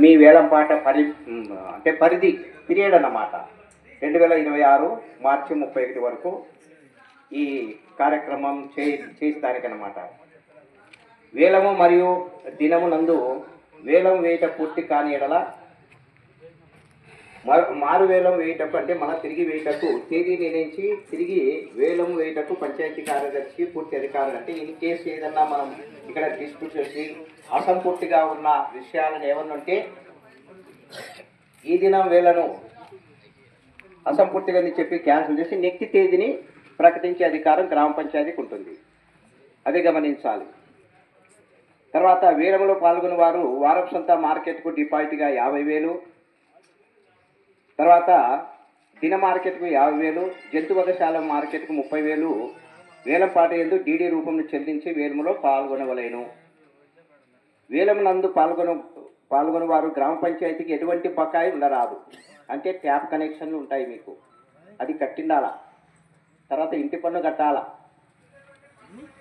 మీ వేలంపాట పరి అంటే పరిధి పీరియడ్ అన్నమాట. రెండు వేల ఇరవై ఆరు మార్చి ముప్పై ఒకటి వరకు ఈ కార్యక్రమం చే చేస్తానికన్నమాట వేలము మరియు దినము నందు వేలం వేట పూర్తి కాని ఎడల మారు- మారు వేలం వేయటకు అంటే మన తిరిగి వేయటకు తేదీ నిర్ణయించి తిరిగి వేలం వేయటకు పంచాయతీ కార్యదర్శి పూర్తి అధికారులు. అంటే ఇన్ కేసు ఏదన్నా మనం ఇక్కడ డిస్ప్యూట్ చేసి అసంపూర్తిగా ఉన్న విషయాలను ఏమన్నా ఉంటే ఈ దినం వేలను అసంపూర్తిగా అని చెప్పి క్యాన్సిల్ చేసి నెక్స్ట్ తేదీని ప్రకటించే అధికారం గ్రామ పంచాయతీకి ఉంటుంది. అది గమనించాలి. తర్వాత వేలంలో పాల్గొన్న వారు వారం సొంత మార్కెట్కు డిపాజిట్గా యాభై వేలు తర్వాత దిన మార్కెట్కు యాభై వేలు జంతు వధశాల మార్కెట్కు ముప్పై వేలు వేలం పాట ఎందు డీడీ రూపంలో చెల్లించి వేలములో పాల్గొనవలేను. వేలమునందు నందు పాల్గొన పాల్గొన వారు గ్రామ పంచాయతీకి ఎటువంటి బకాయి ఉండరాదు. అంటే ట్యాప్ కనెక్షన్లు ఉంటాయి మీకు. అది కట్టిండాలా. తర్వాత ఇంటి పన్ను కట్టాలా.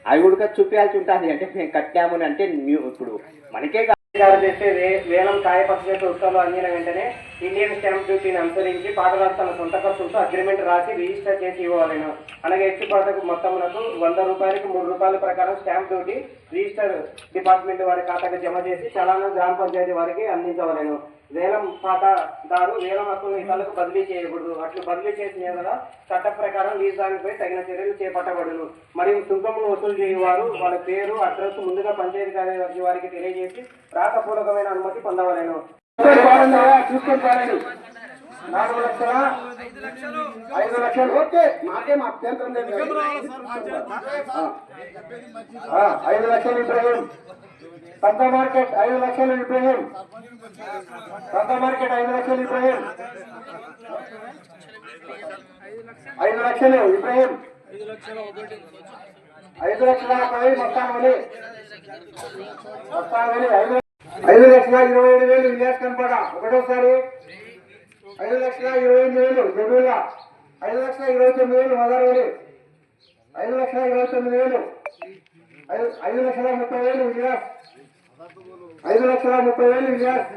అవి కూడా చూపించాల్సి ఉంటుంది. అంటే మేము కట్టాము అని అంటే న్యూ- ఇప్పుడు మనకే కాదు. చేసే వే- వేలం కాయపత్రిక ఉత్సవాలు అందిన వెంటనే ఇండియన్ స్టాంప్ డ్యూటీని అనుసరించి పాటదారు తన సొంత ఖర్చులతో అగ్రిమెంట్ రాసి రిజిస్టర్ చేసి ఇవ్వవలెను. అలాగే ఎత్తుపాటకు మొత్తమునకు వంద రూపాయలకు మూడు రూపాయల ప్రకారం స్టాంప్ డ్యూటీ రిజిస్టర్ డిపార్ట్మెంట్ వారి ఖాతాకు జమ చేసి చలానా గ్రామ పంచాయతీ వారికి అందించవలెను. వేలం పాటదారు వేలం హక్కును ఇతరులకు బదిలీ చేయకూడదు. అట్లు బదిలీ చేసిన యెడల చట్ట ప్రకారం లీజ్ దానిపై తగిన చర్యలు చేపట్టబడును. మరియు సుంకములు వసూలు చేయవారు వాళ్ళ పేరు అడ్రస్ ముందుగా పంచాయతీ కార్యదర్శి వారికి తెలియజేసి రాతపూర్వకమైన అనుమతి పొందవలెను. నాలుగు లక్షల? ఐదు లక్షలు. ఓకే మాకేం అభ్యంతరం లేదు ఐదు లక్షలు ఇబ్రహీం. సంత మార్కెట్ ఐదు లక్షలు ఇబ్రహీం. సంత మార్కెట్ ఐదు లక్షలు ఇబ్రహీం. ఐదు లక్షలు ఇబ్రహీం. ఐదు లక్షల పది మొత్తం వలి మొత్తం వలి ఐదు ఐదు లక్షల ఇరవై ఏడు వేలు విలేజ్ కనపడ ఒకటోసారి ఐదు లక్షల ఇరవై ఎనిమిది వేలు జమీలా. ఐదు లక్షల ఇరవై తొమ్మిది వేలు మదరవలి ఐదు లక్షల ఇరవై తొమ్మిది వేలు. ఐదు లక్షల ముప్పై వేలు విలాస్ ఐదు లక్షల ముప్పై వేలు విలాస్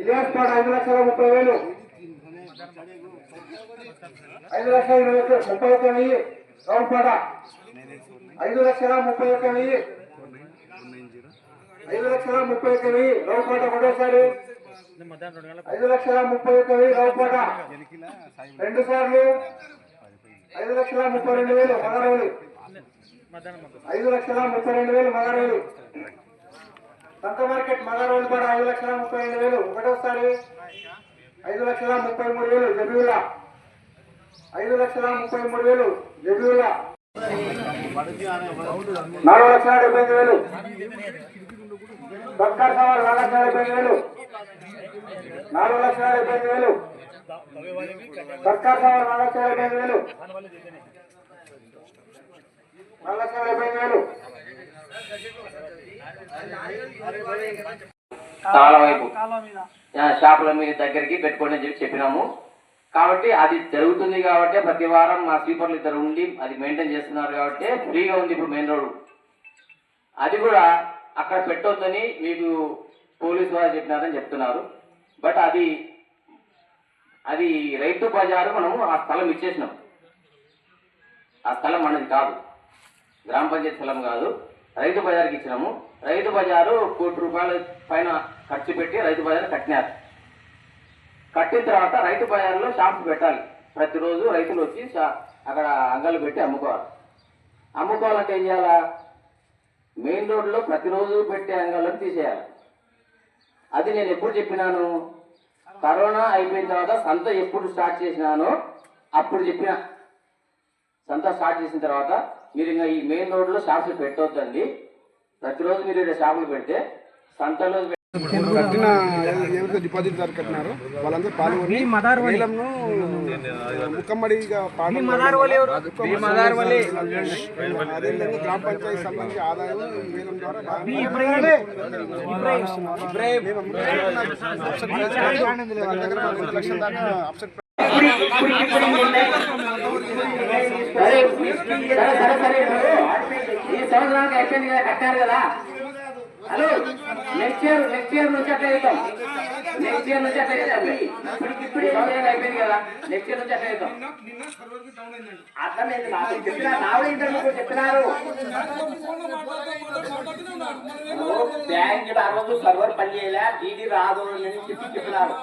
ఇలియాస్ పాట ఐదు లక్షల ముప్పై వేలు. ఐదు లక్షల ఇరవై ముప్పై ఒక్క వెయ్యి. రౌండ్ పాట. ఐదు లక్షల ముప్పై ఒక్క వెయ్యి. ఐదు లక్షల ముప్పై ఒక్క వెయ్యి రౌండ్ ఒకటోసారి ఐదు లక్షల ముప్పై ఒక్క వెయ్యి రౌండ్ రెండు సార్లు ఐదు లక్షల ముప్పై రెండు వేలు మగరవులు. ఐదు లక్షల ముప్పై రెండు వేలు మగరవులు. సంత మార్కెట్ మగరవులు కూడా ఐదు లక్షల ముప్పై రెండు వేలు ఒకటోసారి ఐదు లక్షల ముప్పై మూడు వేలు జబీవుల్లా. ఐదు లక్షల ముప్పై మూడు వేలు జబీవుల్లా. నాలుగు లక్షల డెబ్బై ఐదు వేలు. బక్కర్ సవాల్ నాలుగు లక్షల డెబ్బై ఐదు వేలు. నాలుగు లక్షల డెబ్బై ఐదు వేలు. సర్కార్ సవాల్ నాలుగు లక్షల డెబ్బై ఐదు వేలు. నాలుగు లక్షల డెబ్బై ఐదు వేలు చాలా వైపు ఆ, షాపుల మీద దగ్గరికి పెట్టుకోండి అని చెప్పి చెప్పినాము. కాబట్టి అది జరుగుతుంది కాబట్టి ప్రతి వారం మా స్వీపర్లు ఇద్దరు ఉండి అది మెయింటైన్ చేస్తున్నారు కాబట్టి ఫ్రీగా ఉంది ఇప్పుడు మెయిన్ రోడ్ అది కూడా అక్కడ పెట్టొద్దని మీకు పోలీసు వారు చెప్పినారని చెప్తున్నారు. బట్ అది అది రైతు బజారు మనము ఆ స్థలం ఇచ్చేసినాం. ఆ స్థలం మనది కాదు. గ్రామ పంచాయతీ స్థలం కాదు. రైతు బజార్కి ఇచ్చినాము. రైతు బజారు కోటి రూపాయల పైన ఖర్చు పెట్టి రైతు బజార్ కట్టినారు. కట్టిన తర్వాత రైతు బజార్లో షాప్స్ పెట్టాలి. ప్రతిరోజు రైతులు వచ్చి షా- అక్కడ అంగళ్ళు పెట్టి అమ్ముకోవాలి. అమ్ముకోవాలంటే ఏం చేయాలా? మెయిన్ రోడ్లో ప్రతిరోజు పెట్టే అంగళ్ళని తీసేయాలి. అది నేను ఎప్పుడు చెప్పినాను? కరోనా అయిపోయిన తర్వాత సంత ఎప్పుడు స్టార్ట్ చేసినానో అప్పుడు చెప్పిన. సంత స్టార్ట్ చేసిన తర్వాత మీరు ఇంకా ఈ మెయిన్ రోడ్లో షాపులు పెట్టవద్దండి ప్రతిరోజు మీరు ఇక్కడ షాపులు పెడితే సంతలో కట్టిన ఎవరైతే డిపాజిట్ దారు కట్టినారో వాళ్ళందరూ పాల్గొని వేలంను ముక్కమ్మడిగా అదేవిధంగా గ్రామ పంచాయతీ సంబంధించి ఆదాయం వేలం ద్వారా ఈ సంవత్సరానికి అయిపోయింది కదా కట్టారు కదా. Hello. Next year next year నుంచి అట్లా చేద్దాం. నెక్స్ట్ ఇయర్ నుంచి అట్లా చేద్దాం. ఇప్పుడు ఇప్పుడు అయిపోయింది కదా. నెక్స్ట్ ఇయర్ నుంచి అట్లా చేద్దాం. అర్థమైంది నాకు. చెప్పిన నా ఇంటర్వ్యూ చెప్పినారు. బ్యాంక్ ఆ రోజు సర్వర్ పని చేయలే. డీడీ రాదు అని చెప్పి చెప్పినారు.